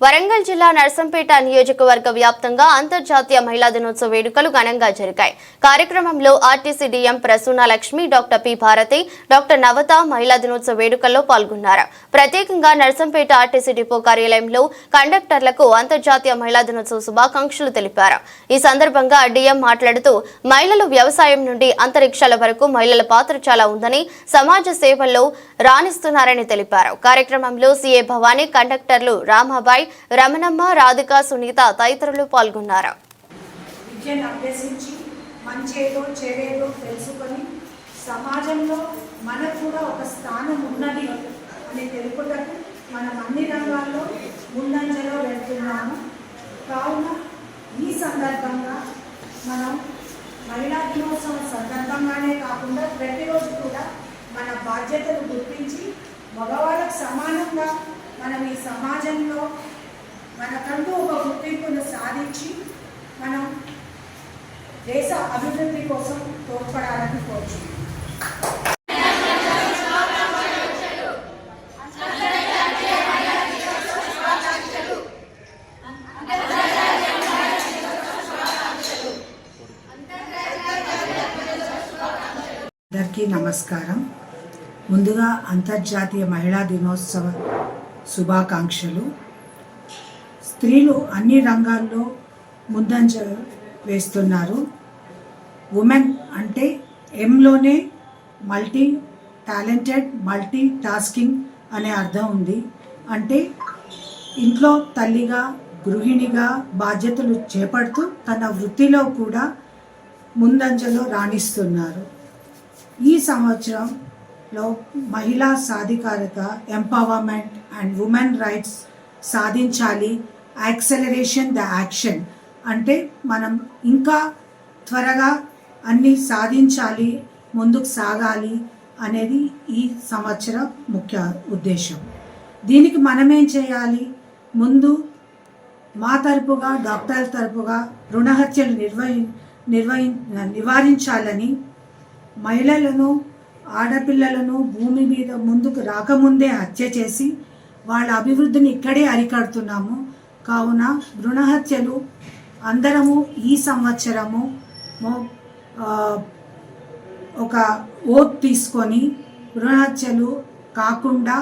Warangal జిల్లా నర్సంపేట నియోజకవర్గ వ్యాప్తంగా అంతర్జాతీయ మహిళా దినోత్సవ వేడుకలు ఘనంగా జరిగాయి. కార్యక్రమంలో RTC DM Prasuna Lakshmi doctor P Bharathi doctor Navatha మహిళా దినోత్సవ వేడుకల్లో పాల్గొన్నారు. ప్రత్యేకంగా నర్సంపేట ఆర్టీసీ డిపో కార్యాలయంలో కండక్టర్లకు అంతర్జాతీయ మహిళా దినోత్సవ శుభాకాంక్షలు తెలిపారు. ఈ సందర్భంగా డిఎం మాట్లాడుతూ మహిళలు వ్యవసాయం నుండి అంతరిక్షాల వరకు మహిళల పాత్ర చాలా ఉందని సమాజ సేవల్లో రాణిస్తున్నారని తెలిపారు. కార్యక్రమంలో సీఏ భవానీ కండక్టర్లు రామాబాయి రమణమ్మ రాధిక సునీత తదితరులు పాల్గొన్నారు. విద్యను అభ్యసించి మంచేదో చెడేదో తెలుసుకొని సమాజంలో మనకు కూడా ఒక స్థానం ఉన్నది అని తెలుపుటకు మనం అన్ని రంగాల్లో ముందంజలో వెళ్తున్నాము. కావున ఈ సందర్భంగా మనం మహిళా దినోత్సవం సందర్భంగానే కాకుండా ప్రతిరోజు కూడా మన బాధ్యతలు గుర్తించి మగవాళ్ళకు సమానంగా మనం ఈ సమాజంలో మనకంటూ ఒక గుర్తింపును సాధించి మనం దేశ అభివృద్ధి కోసం తోడ్పడాలని కోరుచున్నాం అందరికీ నమస్కారం. ముందుగా అంతర్జాతీయ మహిళా దినోత్సవ శుభాకాంక్షలు. స్త్రీలు అన్ని రంగాల్లో ముందంజ వేస్తున్నారు. ఉమెన్ అంటే ఎంలోనే మల్టీ టాలెంటెడ్ మల్టీ టాస్కింగ్ అనే అర్థం ఉంది. అంటే ఇంట్లో తల్లిగా గృహిణిగా బాధ్యతలు చేపడుతూ తన వృత్తిలో కూడా ముందంజలో రాణిస్తున్నారు. ఈ సంవత్సరంలో మహిళా సాధికారత ఎంపవర్మెంట్ అండ్ ఉమెన్ రైట్స్ సాధించాలి యాక్సలరేషన్ ద యాక్షన్. అంటే మనం ఇంకా త్వరగా అన్నీ సాధించాలి ముందుకు సాగాలి అనేది ఈ సంవత్సరం ముఖ్య ఉద్దేశం. దీనికి మనమేం చేయాలి? ముందు మా తరపుగా డాక్టర్ల తరపుగా రుణహత్యలు నిర్వహి నిర్వహి నివారించాలని మహిళలను ఆడపిల్లలను భూమి మీద ముందుకు రాకముందే హత్య చేసి వాళ్ళ అభివృద్ధిని ఇక్కడే అరికడుతున్నాము. కావున భ్రూణహత్యలు అందరము ఈ సంవత్సరము ఒక ఓట్ తీసుకొని భ్రూణహత్యలు కాకుండా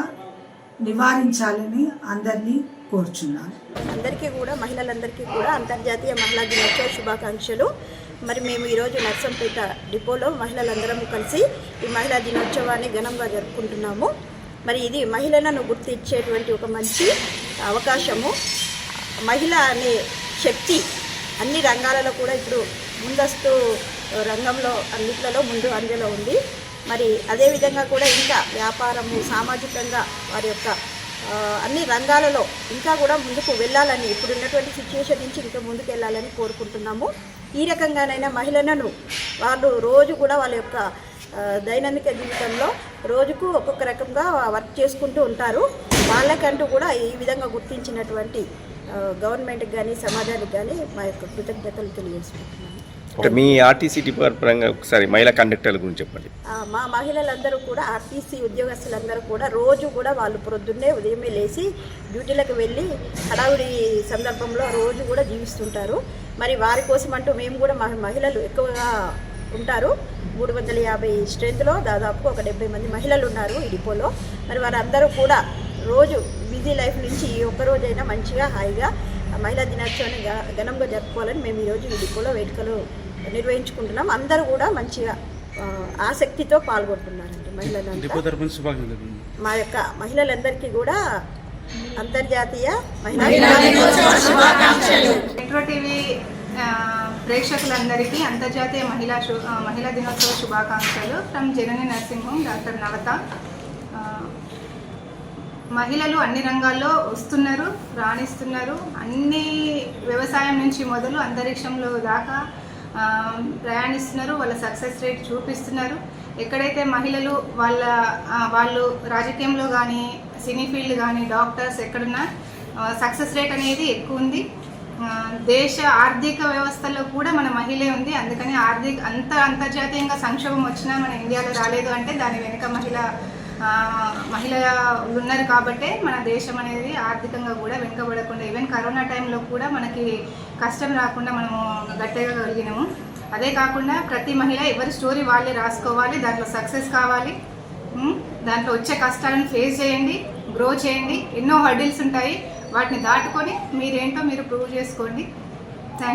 నివారించాలని అందరినీ కోరుచున్నాను. అందరికీ కూడా మహిళలందరికీ కూడా అంతర్జాతీయ మహిళా దినోత్సవ శుభాకాంక్షలు. మరి మేము ఈరోజు నర్సంపేట డిపోలో మహిళలందరం కలిసి ఈ మహిళా దినోత్సవాన్ని ఘనంగా జరుపుకుంటున్నాము. మరి ఇది మహిళలను గుర్తించేటువంటి ఒక మంచి అవకాశము. మహిళ అనే శక్తి అన్ని రంగాలలో కూడా ఇప్పుడు ముందస్తు రంగంలో అన్నిట్లలో ముందు అంజలో ఉంది. మరి అదేవిధంగా కూడా ఇంకా వ్యాపారము సామాజికంగా వారి యొక్క అన్ని రంగాలలో ఇంకా కూడా ముందుకు వెళ్ళాలని ఇప్పుడు ఉన్నటువంటి సిచ్యువేషన్ నుంచి ఇంకా ముందుకు వెళ్ళాలని కోరుకుంటున్నాము. ఈ రకంగానైనా మహిళలను వాళ్ళు రోజు కూడా వాళ్ళ యొక్క దైనందిక జీవితంలో రోజుకు ఒక్కొక్క రకంగా వర్క్ చేసుకుంటూ ఉంటారు. వాళ్ళకంటూ కూడా ఈ విధంగా గుర్తించినటువంటి గవర్నమెంట్కి కానీ సమాజానికి కానీ మా యొక్క కృతజ్ఞతలు తెలియజేసుకుంటున్నాను. అంటే మీ ఆర్టీసీ పరంగా ఒకసారి మహిళా కండక్టర్ల గురించి చెప్పండి. మా మహిళలందరూ కూడా ఆర్టీసీ ఉద్యోగస్తులందరూ కూడా రోజు కూడా వాళ్ళు ప్రొద్దున్నే ఉదయమే లేచి డ్యూటీలకు వెళ్ళి హడావుడి సందర్భంలో రోజు కూడా జీవిస్తుంటారు. మరి వారి కోసం అంటూ మేము కూడా మా మహిళలు ఎక్కువగా ఉంటారు. మూడు వందల యాభై స్ట్రెంత్లో దాదాపు ఒక డెబ్బై మంది మహిళలు ఉన్నారు ఈ డిపోలో. మరి వారందరూ కూడా రోజు బిజీ లైఫ్ నుంచి ఈ ఒక్క రోజైనా మంచిగా హాయిగా మహిళా దినోత్సవాన్ని ఘనంగా జరుపుకోవాలని మేము ఈరోజు ఈ డిపోలో వేడుకలు నిర్వహించుకుంటున్నాం. అందరూ కూడా మంచిగా ఆసక్తితో పాల్గొంటున్నారండి శుభాకాంక్షలు మా యొక్క మహిళలందరికీ కూడా అంతర్జాతీయ మహిళా టీవీ ప్రేక్షకులందరికీ అంతర్జాతీయ మహిళా మహిళా దినోత్సవ శుభాకాంక్షలు. From Janani nursing home doctor Navatha. మహిళలు అన్ని రంగాల్లో వస్తున్నారు రాణిస్తున్నారు. అన్ని వ్యవసాయం నుంచి మొదలు అంతరిక్షంలో దాకా ప్రయాణిస్తున్నారు. వాళ్ళ సక్సెస్ రేట్ చూపిస్తున్నారు. ఎక్కడైతే మహిళలు వాళ్ళ వాళ్ళు రాజకీయంలో కానీ సినీ ఫీల్డ్ కానీ డాక్టర్స్ ఎక్కడున్నా సక్సెస్ రేట్ అనేది ఎక్కువ ఉంది. దేశ ఆర్థిక వ్యవస్థలో కూడా మన మహిళే ఉంది. అందుకని ఆర్థిక అంత అంతర్జాతీయంగా సంక్షోభం వచ్చినా మన ఇండియాలో రాలేదు అంటే దాని వెనుక మహిళ మహిళ మహిళలు ఉన్నారు కాబట్టే మన దేశం అనేది ఆర్థికంగా కూడా వెనుకబడకుండా ఈవెన్ కరోనా టైంలో కూడా మనకి కష్టం రాకుండా మనము గట్టగలిగినాము అదే కాకుండా ప్రతి మహిళ ఎవరి స్టోరీ వాళ్ళే రాసుకోవాలి దాంట్లో సక్సెస్ కావాలి. దాంట్లో వచ్చే కష్టాలను ఫేస్ చేయండి గ్రో చేయండి. ఎన్నో హర్డిల్స్ ఉంటాయి. వాటిని దాటుకొని మీరేంటో మీరు ప్రూవ్ చేసుకోండి.